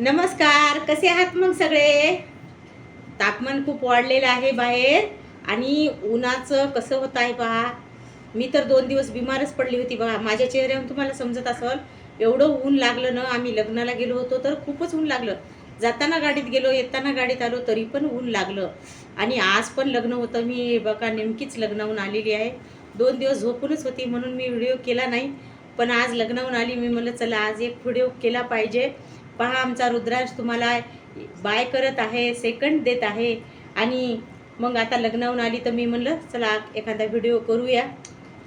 नमस्कार कसे आहात मग सगळे? तापमान खूप वाढलेलं आहे बाहेर आणि उन्हाचं कसं होत आहे पहा. मी तर दोन दिवस बिमारच पडली होती बघा. माझ्या चेहऱ्यावर तुम्हाला समजत असेल एवढं ऊन लागलं ना आम्ही लग्नाला गेलो होतो तर खूपच ऊन लागलं. जाताना गाडीत गेलो येताना गाडीत आलो तरी पण ऊन लागलं. आणि आज पण लग्न होतं. मी बघा नेमकीच लग्नाहून आलेली आहे. दोन दिवस झोपूनच होती म्हणून मी व्हिडिओ केला नाही. पण आज लग्नाहून आली. मी म्हणलं चला आज एक व्हिडिओ केला पाहिजे. पहा आमचा रुद्रांश तुम्हाला बाय करत आहे सेकंड देत आहे. आणि मग आता लग्नाहून आली तर मी म्हणलं चला एखादा व्हिडिओ करूया.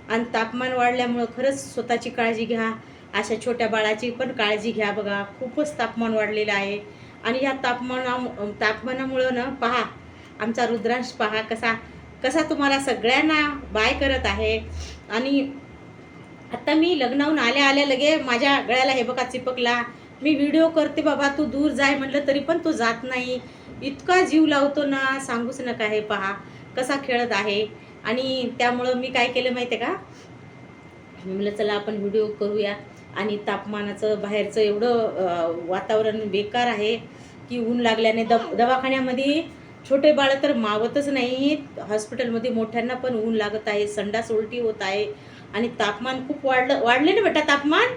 आणि तापमान वाढल्यामुळं खरंच स्वतःची काळजी घ्या. अशा छोट्या बाळाची पण काळजी घ्या बघा. खूपच तापमान वाढलेलं आहे. आणि ह्या तापमाना तापमानामुळं ना पहा आमचा रुद्रांश पहा कसा कसा तुम्हाला सगळ्यांना बाय करत आहे. आणि आता मी लग्नाहून आल्या आल्या लगे माझ्या गळ्याला हे बघा चिपकला. मी व्हिडिओ करते बाबा तू दूर जाय म्हटलं तरी पण तो जात नाही. इतका जीव लावतो ना सांगूच नका हे पहा कसा खेळत आहे. आणि त्यामुळं मी काय केलं माहिती आहे का? मी म्हटलं चला आपण व्हिडिओ करूया. आणि तापमानाचं बाहेरचं एवढं वातावरण बेकार आहे की ऊन लागल्याने दब दवाखान्यामध्ये छोटे बाळं तर मावतच नाही हॉस्पिटलमध्ये मोठ्यांना पण ऊन लागत आहे संडास उलटी होत आहे. आणि तापमान खूप वाढलं वाढले ना बेटा तापमान?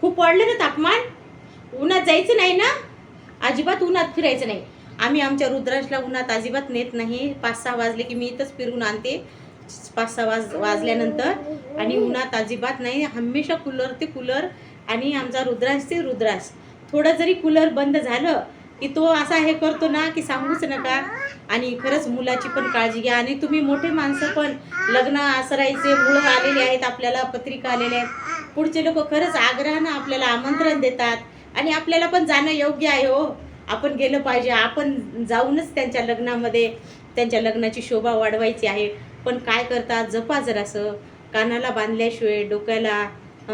खूप वाढले ना तापमान? उन्हात जायचं नाही ना? अजिबात उन्हात फिरायचं नाही. आम्ही आमच्या रुद्रांशला उन्हात अजिबात नेत नाही. पाच सहा वाजले की मी इथंच फिरून आणते. पाच सहा वाज वाजल्यानंतर. आणि उन्हात अजिबात नाही. हमेशा कूलर ते कूलर आणि आमचा रुद्रांश ते रुद्रांश थोडं जरी कूलर बंद झालं की तो असा हे करतो ना की सांगूच नका. आणि खरंच मुलाची पण काळजी घ्या. आणि तुम्ही मोठे माणसं पण. लग्न आसरायचे मुलं आलेले आहेत आपल्याला पत्रिका आलेल्या आहेत. पुढचे लोक खरंच आग्रहानं आपल्याला आमंत्रण देतात. आणि आपल्याला पण जाणं योग्य आहे हो. आपण गेलं पाहिजे. आपण जाऊनच त्यांच्या लग्नामध्ये त्यांच्या लग्नाची शोभा वाढवायची आहे. पण काय करतात? जपा जरासं. कानाला बांधल्याशिवाय डोक्याला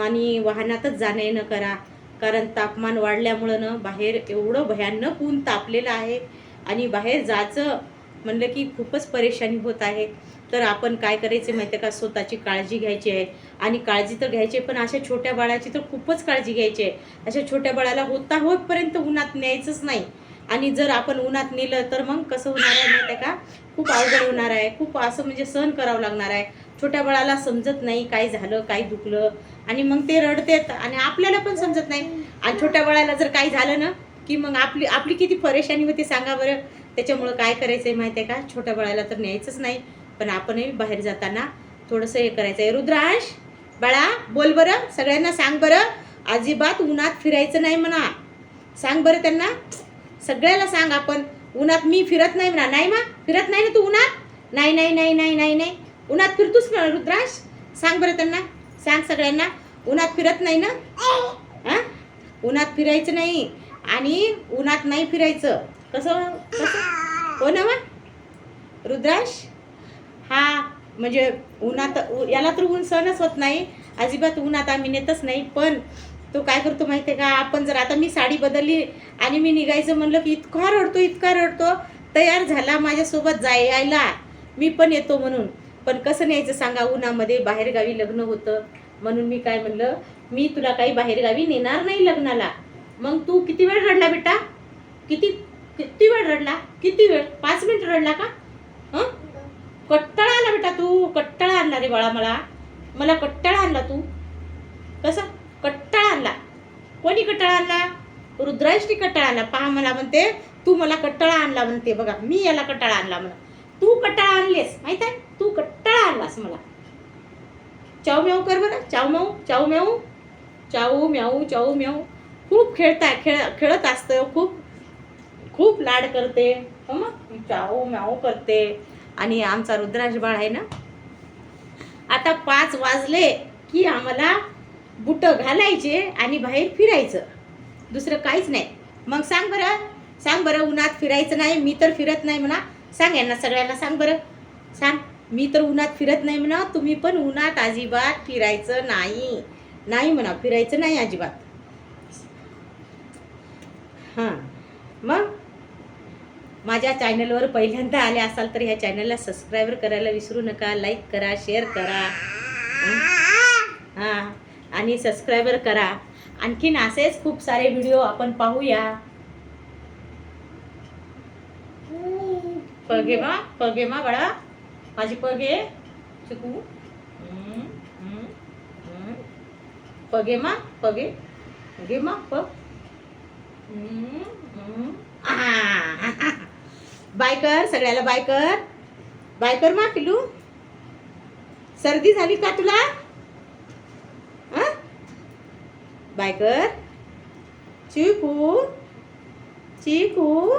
आणि वाहनातच जाणं येणं करा. कारण तापमान वाढल्यामुळं ना बाहेर एवढं भयानक ऊन तापलेलं आहे आणि बाहेर जायचं म्हणलं की खूपच परेशानी होत आहे. तर आपण काय करायचे माहिती आहे का? स्वतःची काळजी घ्यायची आहे. आणि काळजी तर घ्यायची आहे, पण अशा छोट्या बाळाची तर खूपच काळजी घ्यायची आहे. अशा छोट्या बाळाला होता होतपर्यंत उन्हात न्यायचंच नाही. आणि जर आपण उन्हात नेलं तर मग कसं होणार आहे माहिती आहे का? खूप अवघड होणार आहे. खूप असं म्हणजे सहन करावं लागणार आहे. छोट्या बाळाला समजत नाही काय झालं काय दुखलं. आणि मग ते रडतेत आणि आपल्याला पण समजत नाही. आणि छोट्या बाळाला जर काही झालं ना की मग आपली आपली किती परेशानी होती सांगा बरं. त्याच्यामुळं काय करायचं आहे माहिती आहे का? छोट्या बाळाला तर न्यायचंच नाही. पण आपणही बाहेर जाताना थोडंसं हे करायचं आहे रुद्रांश बाळा बोल बरं. सगळ्यांना सांग बरं. अजिबात उन्हात फिरायचं नाही म्हणा. सांग बरं त्यांना. सगळ्याला सांग आपण. उन्हात मी फिरत नाही म्हणा. नाही मा फिरत नाही ना तू उन्हात? नाही नाही नाही नाही नाही नाही. उन्हात फिरतोस ना रुद्रांश? सांग बरं त्यांना. सांग सगळ्यांना. उन्हात फिरत नाही ना? हां उन्हात फिरायचं नाही. आणि उन्हात नाही फिरायचं. कसं? कसं? हो ना मा हा म्हणजे उन्हात याला तर ऊन सहनच होत नाही. अजिबात उन्हात आम्ही नेतच नाही पण तो काय करतो माहिती आहे का? आपण जर आता मी साडी बदलली आणि मी निघायचं म्हणलं की इतका रडतो इतका रडतो तयार झाला माझ्यासोबत जाय यायला मी पण येतो म्हणून. पण कसं न्यायचं सांगा? उन्हामध्ये बाहेरगावी लग्न होतं. म्हणून मी काय म्हणलं मी तुला काही बाहेरगावी नेणार नाही लग्नाला. मग तू किती वेळ रडला बेटा? किती किती वेळ रडला? किती वेळ? पाच मिनिट रडला का? हं? कट्टाळा आणला बेटा तू कट्टाळा आणला रे बाळा मला. मला कट्टाळा आणला तू. कसं? कट्टाळा आणला. कोणी कट्टाळा आणला? रुद्रायशनी कट्टाळा आणला. पहा मला म्हणते तू मला कट्टाळा आणला म्हणते बघा. मी याला कट्टळा आणला म्हणा तू कट्टळा आणलेस माहीत आहे? तू कट्टाळा आणलास मला. चाऊ म्याऊ कर बरं. चाऊ म्याऊ चाऊ म्याऊ. चाऊ म्याऊ चाऊ म्याऊ. खूप खेळताय खेळ खेळत असतं खूप. खूप लाड करते. हो मग? चाऊ म्याऊ करते. आणि आमचा रुद्राज बाळ आहे ना? आता पाच वाजले की आम्हाला बुट घालायचे आणि बाहेर फिरायचं. दुसरं काहीच नाही. मग सांग बरं. सांग बरं उन्हात फिरायचं नाही मी तर फिरत नाही म्हणा. सांग यांना सगळ्यांना सांग बरं. सांग मी तर उन्हात फिरत नाही म्हणा. तुम्ही पण उन्हात अजिबात फिरायचं नाही. नाही म्हणा फिरायचं नाही अजिबात. हां. मग? माझ्या चॅनलवर पहिल्यांदा आले असाल तर ह्या चॅनलला सबस्क्राईबर करायला विसरू नका लाईक करा शेअर करा. हां आणि सबस्क्रायबर करा. आणखीन असेच खूप सारे व्हिडिओ आपण पाहूया. पगे मा पगे मा बाळा. माझी पगे. चुकू. पगे मा पगे. गे मा पग. हम्म, बाय कर सगळ्याला बाय कर. बाय कर मा पिलू. सर्दी झाली का तुला? बाय कर. चिकू चिकू.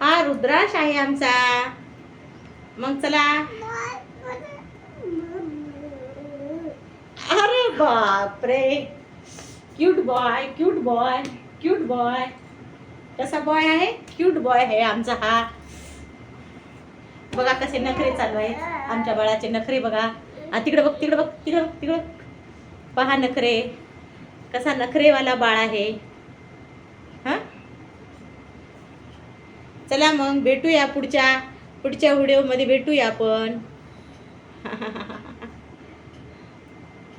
हा रुद्राश आहे आमचा. मग चला. अरे बापरे. Cute boy cute boy cute boy कसा बॉय आहे क्यूट बॉय आहे आमचा हा. बघा कसे नखरे चालू आहेत. आमच्या बाळाचे नखरे बघा. आ, तिकडे बघ तिकडे बघ तिकडे बघ तिकडे पहा नखरे. कसा नखरेवाला बाळ आहे. हा? चला मग भेटूया पुढच्या पुढच्या व्हिडिओमध्ये भेटूया आपण.